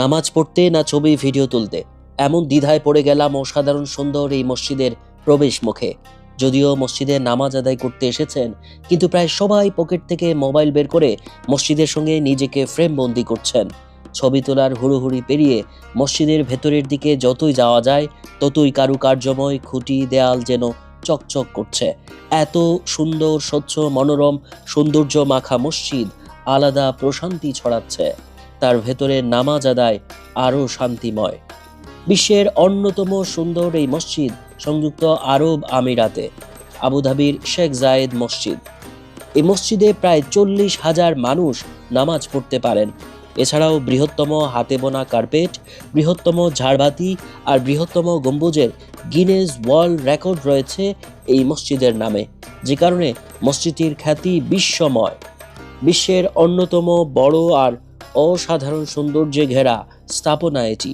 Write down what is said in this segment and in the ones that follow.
নামাজ পড়তে না ছবি, ভিডিও তুলতে। এমন দ্বিধায় পড়ে গেলাম অসাধারণ সুন্দর এই মসজিদের প্রবেশ মুখে। যদিও মসজিদে নামাজ আদায় করতে এসেছেন, কিন্তু প্রায় সবাই পকেট থেকে মোবাইল বের করে মসজিদের সঙ্গে নিজেকে ফ্রেম বন্দি করছেন। ছবি তোলার হুড়োহুড়ি পেরিয়ে মসজিদের ভেতরের দিকে যতই যাওয়া যায়, ততই কারুকার্যময় খুঁটি দেয়াল যেন চকচক করছে। এত সুন্দর, স্বচ্ছ, মনোরম সৌন্দর্য মাখা মসজিদ আলাদা প্রশান্তি ছড়াচ্ছে। তার ভেতরে নামাজ আদায় আরও শান্তিময়। বিশ্বের অন্যতম সুন্দর এই মসজিদ সংযুক্ত আরব আমিরাতে, আবুধাবির শেখ জায়েদ মসজিদ। এই মসজিদে প্রায় চল্লিশ হাজার মানুষ নামাজ পড়তে পারেন। এছাড়াও বৃহত্তম হাতে বোনা কার্পেট, বৃহত্তম ঝাড়বাতি আর বৃহত্তম গম্বুজের গিনেজ ওয়ার্ল্ড রেকর্ড রয়েছে এই মসজিদের নামে, যে কারণে মসজিদটির খ্যাতি বিশ্বময়। বিশ্বের অন্যতম বড় আর অসাধারণ সৌন্দর্যে ঘেরা স্থাপনা এটি।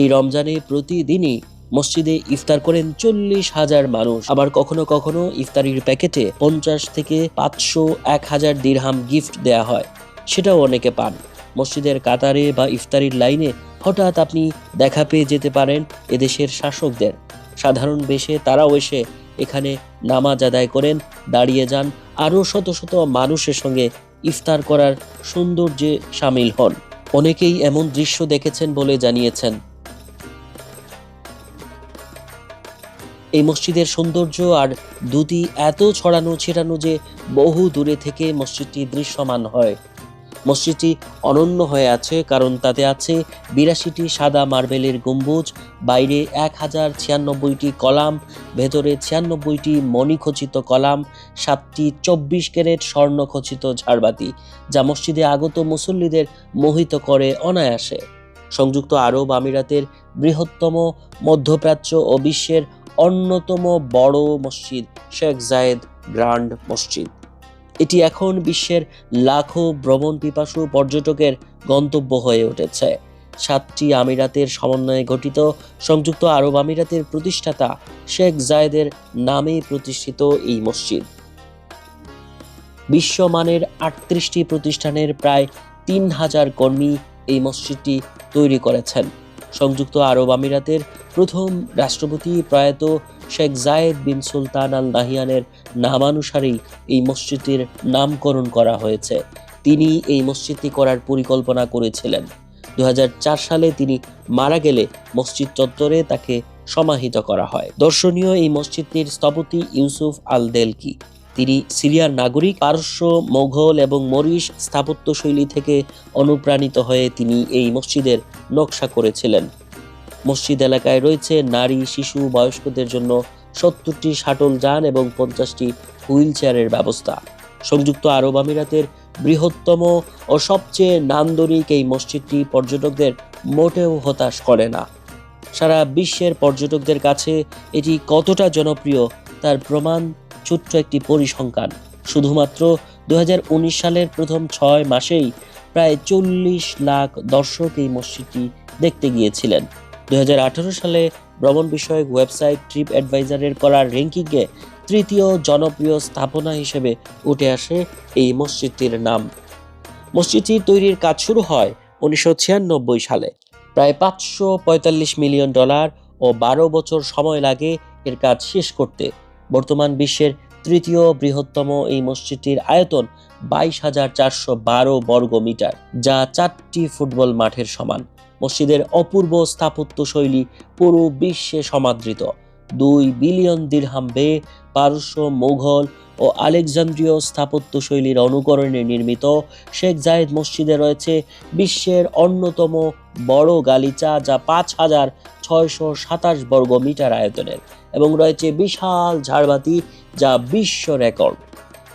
এই রমজানে প্রতিদিনই মসজিদে ইফতার করেন চল্লিশ হাজার মানুষ। আবার কখনো কখনো ইফতারির প্যাকেটে পঞ্চাশ থেকে পাঁচশো এক হাজার দিরহাম গিফট দেয়া হয়, সেটাও অনেকে পান। মসজিদের কাতারে বা ইফতারির লাইনে হঠাৎ আপনি দেখা পেয়ে যেতে পারেন এদেশের শাসকদের। সাধারণ বেশে তারাও এসে এখানে নামাজ আদায় করেন, দাঁড়িয়ে যান, আরও শত শত মানুষের সঙ্গে ইফতার করার সৌন্দর্যে সামিল হন। অনেকেই এমন দৃশ্য দেখেছেন বলে জানিয়েছেন। এই মসজিদের সৌন্দর্য আর দুটি এত ছড়ানো ছিটানো যে বহু দূরে থেকে মসজিদটি দৃশ্যমান হয়। মসজিদটি অনন্য হয়ে আছে কারণ তাতে আছে বিরাশিটি সাদা মার্বেলের গম্বুজ, বাইরে এক হাজার ছিয়ানব্বইটি কলাম, ভেতরে ছিয়ানব্বইটি মণিখচিত কলাম, সাতটি চব্বিশ ক্যারেট স্বর্ণখচিত ঝাড়বাতি, যা মসজিদে আগত মুসল্লিদের মোহিত করে অনায়াসে। সংযুক্ত আরব আমিরাতের বৃহত্তম মধ্যপ্রাচ্য ও বিশ্বের অন্যতম বড় মসজিদ, শেখ জায়েদ গ্র্যান্ড মসজিদ। এটি এখন বিশ্বের লাখো ভ্রমণ পিপাসু পর্যটকের গন্তব্য হয়ে উঠেছে। সাতটি আমিরাতের সমন্বয়ে গঠিত সংযুক্ত আরব আমিরাতের প্রতিষ্ঠাতা শেখ জায়েদের নামে প্রতিষ্ঠিত এই মসজিদ। বিশ্বমানের আটত্রিশটি প্রতিষ্ঠানের প্রায় তিন হাজার কর্মী এই মসজিদটি তৈরি করেছেন। সংযুক্ত আরব আমিরাতের প্রথম রাষ্ট্রপতি প্রয়াত শেখ জায়েদ বিন সুলতান আল নাহিয়ানের নামানুসারেই এই মসজিদটির নামকরণ করা হয়েছে। তিনি এই মসজিদটি করার পরিকল্পনা করেছিলেন। দু হাজার চার সালে তিনি মারা গেলে মসজিদ চত্বরে তাকে সমাহিত করা হয়। দর্শনীয় এই মসজিদটির স্থপতি ইউসুফ আল দেলকি তিনি সিরিয়ার নাগরিক, পারস্য, মোঘল এবং মরিশ স্থাপত্যশৈলী থেকে অনুপ্রাণিত হয়ে তিনি এই মসজিদের নকশা করেছিলেন। মসজিদ এলাকায় রয়েছে নারী, শিশু, বয়স্কদের জন্য সত্তরটি শাটল যান এবং পঞ্চাশটি হুইল চেয়ারের ব্যবস্থা। সংযুক্ত আরব আমিরাতের বৃহত্তম ও সবচেয়ে নান্দনিক এই মসজিদটি পর্যটকদের মোটেও হতাশ করে না। সারা বিশ্বের পর্যটকদের কাছে এটি কতটা জনপ্রিয় তার প্রমাণ ছোট্ট একটি পরিসংখ্যান। শুধুমাত্র দুই হাজার উনিশ সালের প্রথম ছয় মাসেই প্রায় চল্লিশ লাখ দর্শক এই মসজিদটি দেখতে গিয়েছিলেন। দুই হাজার আঠারো সালে ভ্রমণ বিষয়ক ওয়েবসাইট ট্রিপ অ্যাডভাইজারের করা র্যাঙ্কিংয়ে তৃতীয় জনপ্রিয় স্থাপনা হিসেবে উঠে আসে এই মসজিদটির নাম। মসজিদটি তৈরির কাজ শুরু হয় উনিশশো ছিয়ানব্বই সালে। প্রায় পাঁচশো পঁয়তাল্লিশ মিলিয়ন ডলার ও বারো বছর সময় লাগে এর কাজ শেষ করতে। বর্তমান বিশ্বের তৃতীয় বৃহত্তম এই মসজিদটির আয়তন বাইশ হাজার চারশো বারো বর্গ মিটার, যা চারটি ফুটবল মাঠের সমান। মসজিদের অপূর্ব স্থাপত্য শৈলী পুরো বিশ্বে সমাদৃত। দুই বিলিয়ন দিরহাম বে, পারস্য, মুঘল ও আলেকজান্দ্রীয় স্থাপত্য শৈলীর অনুকরণে নির্মিত শেখ জায়েদ মসজিদে রয়েছে বিশ্বের অন্যতম বড় গালিচা, যা পাঁচ হাজার ছয়শো সাতাশ বর্গ মিটার আয়তনের। এবং রয়েছে বিশাল ঝাড়বাতি যা বিশ্ব রেকর্ড।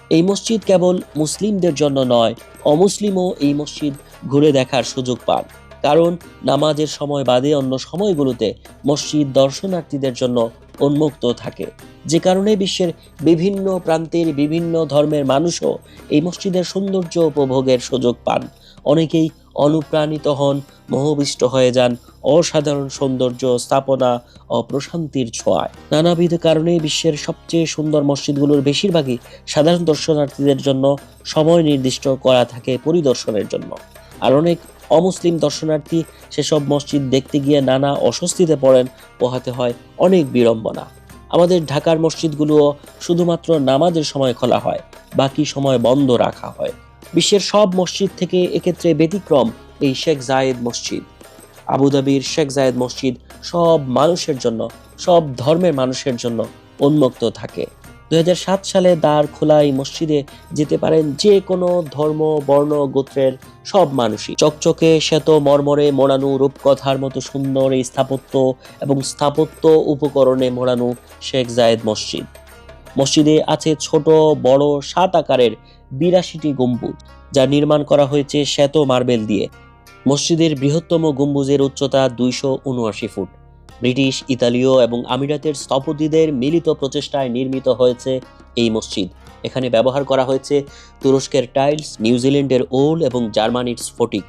এই মসজিদ কেবল মুসলিমদের জন্য নয়, অমুসলিমও এই মসজিদ ঘুরে দেখার সুযোগ পান। কারণ নামাজের সময় বাদে অন্য সময়গুলোতে মসজিদ দর্শনার্থীদের জন্য উন্মুক্ত থাকে। যে কারণে বিশ্বের বিভিন্ন প্রান্তের বিভিন্ন ধর্মের মানুষও এই মসজিদের সৌন্দর্য উপভোগের সুযোগ পান। অনেকেই অনুপ্রাণিত হন, মোহবিষ্ট হয়ে যান অসাধারণ সৌন্দর্য, স্থাপনা ও প্রশান্তির ছোঁয়ায়। নানাবিধ কারণে বিশ্বের সবচেয়ে সুন্দর মসজিদগুলোর বেশিরভাগই সাধারণ দর্শনার্থীদের জন্য সময় নির্দিষ্ট করা থাকে পরিদর্শনের জন্য। আর অনেক অমুসলিম দর্শনার্থী সেসব মসজিদ দেখতে গিয়ে নানা অস্বস্তিতে পড়েন, পোহাতে হয় অনেক বিড়ম্বনা। আমাদের ঢাকার মসজিদগুলোও শুধুমাত্র নামাজের সময় খোলা হয়, বাকি সময় বন্ধ রাখা হয়। বিশ্বের সব মসজিদ থেকে এক্ষেত্রে ব্যতিক্রম এই শেখ জায়েদ মসজিদ। আবুধাবির শেখ জায়েদ মসজিদ সব মানুষের জন্য, সব ধর্মের মানুষের জন্য উন্মুক্ত থাকে। দুই হাজার সাত সালে দ্বার খোলা এই মসজিদে যেতে পারেন যে কোনো ধর্ম, বর্ণ, গোত্রের সব মানুষই। চকচকে শ্বেত মর্মরে মোড়ানো রূপকথার মতো সুন্দর এই স্থাপত্য এবং স্থাপত্য উপকরণে মোড়ানো শেখ জায়েদ মসজিদ। মসজিদে আছে ছোট, বড়, সাত আকারের বিরাশিটি গম্বুজ, যা নির্মাণ করা হয়েছে শ্বেত মার্বেল দিয়ে। মসজিদের বৃহত্তম গম্বুজের উচ্চতা দুইশো উনআশি ফুট। ব্রিটিশ, ইতালীয় এবং আমিরাতের স্থপতিদের মিলিত প্রচেষ্টায় নির্মিত হয়েছে এই মসজিদ। এখানে ব্যবহার করা হয়েছে তুরস্কের টাইলস নিউজিল্যান্ডের ওল এবং জার্মানির স্ফটিক।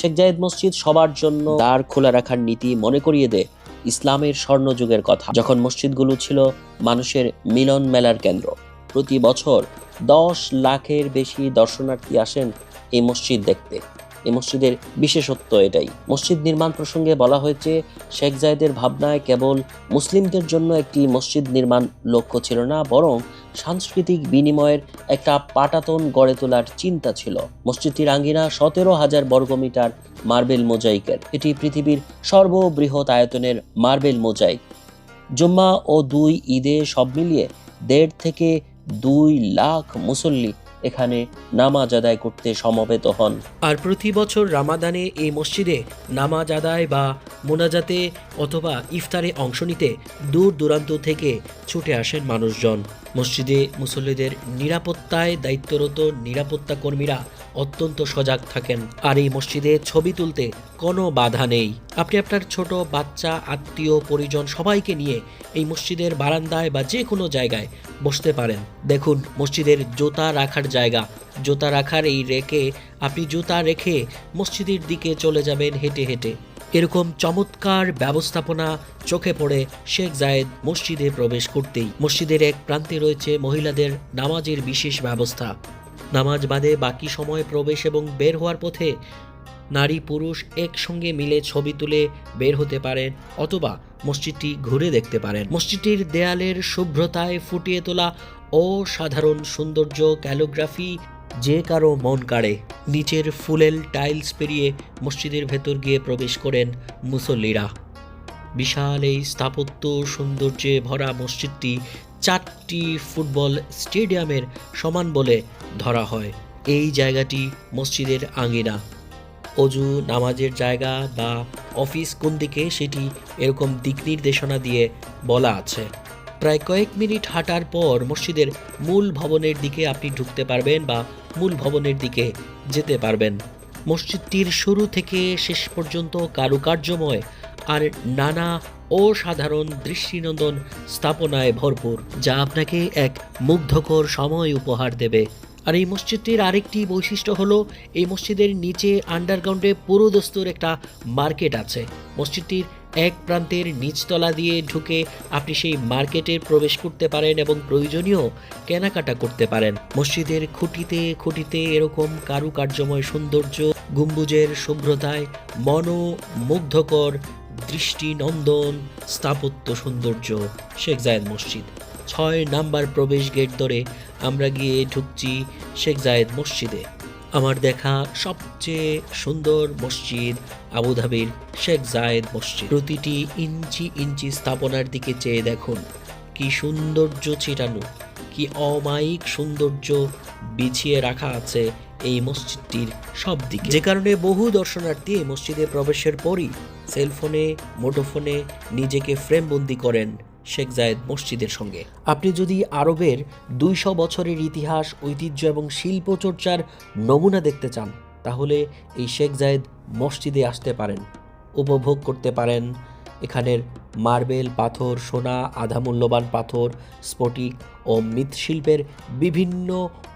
শেখ জায়েদ মসজিদ সবার জন্য দ্বার খোলা রাখার নীতি মনে করিয়ে দেয় ইসলামের স্বর্ণযুগের কথা। যখন মসজিদগুলো ছিল মানুষের মিলন মেলার কেন্দ্র, প্রতি বছর দশ লাখের বেশি দর্শনার্থী আসেন এই মসজিদ দেখতে। এই মসজিদের বিশেষত্ব এটাই। মসজিদ নির্মাণ প্রসঙ্গে বলা হয়েছে, শেখ জায়েদের ভাবনায় কেবল মুসলিমদের জন্য একটি মসজিদ নির্মাণ লক্ষ্য ছিল না, বরং সাংস্কৃতিক বিনিময়ের একটা পাটাতন গড়ে তোলার চিন্তা ছিল। মসজিদটির আঙ্গিনা সতেরো হাজার বর্গমিটার মার্বেল মোজাইকের। এটি পৃথিবীর সর্ববৃহৎ আয়তনের মার্বেল মোজাইক। জুম্মা ও দুই ঈদে সব মিলিয়ে দেড় থেকে দুই লাখ মুসল্লি এখানে নামাজ আদায় করতে সমবেত হন। আর প্রতি বছর রামাদানে এই মসজিদে নামাজ আদায় বা মোনাজাতে অথবা ইফতারে অংশ নিতে দূর দূরান্ত থেকে ছুটে আসেন মানুষজন। মসজিদে মুসল্লিদের নিরাপত্তায় দায়িত্বরত নিরাপত্তা কর্মীরা অত্যন্ত সজাগ থাকেন। আর এই মসজিদে ছবি তুলতে কোনো বাধা নেই। আপনি আপনার ছোট বাচ্চা, আত্মীয়, পরিজন সবাইকে নিয়ে এই মসজিদের বারান্দায় বা যে কোনো জায়গায় বসতে পারেন। দেখুন, মসজিদের জোতা রাখার জায়গা। জুতা রাখার এই রেকে আপনি জুতা রেখে মসজিদের দিকে চলে যাবেন হেঁটে হেঁটে। এরকম চমৎকার ব্যবস্থাপনা চোখে পড়ে শেখ জায়েদ মসজিদে প্রবেশ করতেই। মসজিদের এক প্রান্তে রয়েছে মহিলাদের নামাজের বিশেষ ব্যবস্থা। নামাজ বাদে বাকি সময় প্রবেশ এবং বের হওয়ার পথে নারী পুরুষ একসঙ্গে মিলে ছবি তুলে বের হতে পারেন অথবা মসজিদটি ঘুরে দেখতে পারেন। মসজিদটির দেয়ালের শুভ্রতায় ফুটিয়ে তোলা অসাধারণ সৌন্দর্য ক্যালোগ্রাফি যে কারও মন কাড়ে। নিচের ফুলেল টাইলস পেরিয়ে মসজিদের ভেতর গিয়ে প্রবেশ করেন মুসল্লিরা। বিশাল এই স্থাপত্য সৌন্দর্যে ভরা মসজিদটি চারটি ফুটবল স্টেডিয়ামের সমান বলে ধরা হয়। এই জায়গাটি মসজিদের আঙ্গিনা অজু, নামাজের জায়গা বা অফিস কোন দিকে সেটি এরকম দিক নির্দেশনা দিয়ে বলা আছে। প্রায় কয়েক মিনিট হাঁটার পর মসজিদের মূল ভবনের দিকে আপনি ঢুকতে পারবেন বা মূল ভবনের দিকে যেতে পারবেন। মসজিদটির শুরু থেকে শেষ পর্যন্ত কারুকার্যময় আর নানা অসাধারণ দৃষ্টিনন্দন স্থাপনায় ভরপুর, যা আপনাকে এক মুগ্ধকর সময় উপহার দেবে। আর এই মসজিদটির আরেকটি বৈশিষ্ট্য হলো, এই মসজিদের নিচে আন্ডারগ্রাউন্ডে পুরোদস্তুর একটা মার্কেট আছে। মসজিদটির এক প্রান্তের নিচতলা দিয়ে ঢুকে আপনি সেই মার্কেটে প্রবেশ করতে পারেন এবং প্রয়োজনীয় কেনাকাটা করতে পারেন। মসজিদের খুঁটিতে খুঁটিতে এরকম কারুকার্যময় সৌন্দর্য, গম্বুজের শুভ্রতায় মনোমুগ্ধকর দৃষ্টিনন্দন স্থাপত্য সৌন্দর্য। শেখ জায়েদ মসজিদ। ছয় নাম্বার প্রবেশ গেট ধরে আমরা গিয়ে ঢুকছি শেখ জায়েদ মসজিদে। আমার দেখা সবচেয়ে সুন্দর মসজিদ আবুধাবির শেখ জায়েদ মসজিদ। প্রতিটি ইঞ্চি ইঞ্চি স্থাপনার দিকে চেয়ে দেখুন, কি সৌন্দর্য ছিটানো, কি অমায়িক সৌন্দর্য বিছিয়ে রাখা আছে এই মসজিদটির সব দিকে। যে কারণে বহু দর্শনার্থী এই মসজিদে প্রবেশের পরই সেলফোনে, মুঠোফোনে নিজেকে ফ্রেমবন্দি করেন। শেখ জায়েদ মসজিদের সঙ্গে। আপনি যদি আরবের দুইশো বছরের ইতিহাস, ঐতিহ্য এবং শিল্প চর্চার নমুনা দেখতে চান, তাহলে এই শেখ জায়েদ মসজিদে আসতে পারেন, উপভোগ করতে পারেন। এখানের মার্বেল পাথর, সোনা, আধা মূল্যবান পাথর, স্ফটিক ও মৃৎশিল্পের বিভিন্ন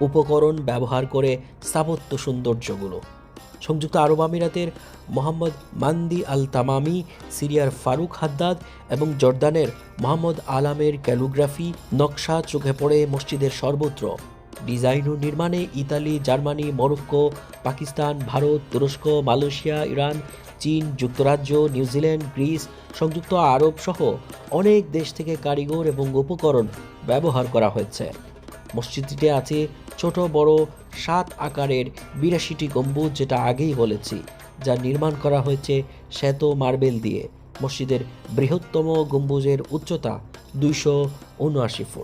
উপকরণ ব্যবহার করে স্থাপত্য সৌন্দর্যগুলো। সংযুক্ত আরব আমিরাতের মোহাম্মদ মান্দি আল তামামি সিরিয়ার ফারুক হাদ্দাদ এবং জর্দানের মোহাম্মদ আলামের ক্যালিগ্রাফি নকশা চোখে পড়ে মসজিদের সর্বত্র। ডিজাইন ও নির্মাণে Italy, Germany, Morocco, Pakistan, Bharat, তুরস্ক, মালয়েশিয়া, ইরান, চীন, যুক্তরাজ্য নিউজিল্যান্ড গ্রিস, সংযুক্ত আরব সহ অনেক দেশ থেকে কারিগর এবং উপকরণ ব্যবহার করা হয়েছে। মসজিদটিতে আছে ছোট বড় সাত আকারের বিরাশিটি গম্বুজ যেটা আগেই বলেছি, যা নির্মাণ করা হয়েছে শ্বেত মার্বেল দিয়ে। মসজিদের বৃহত্তম গম্বুজের উচ্চতা দুইশো উনআশি ফুট।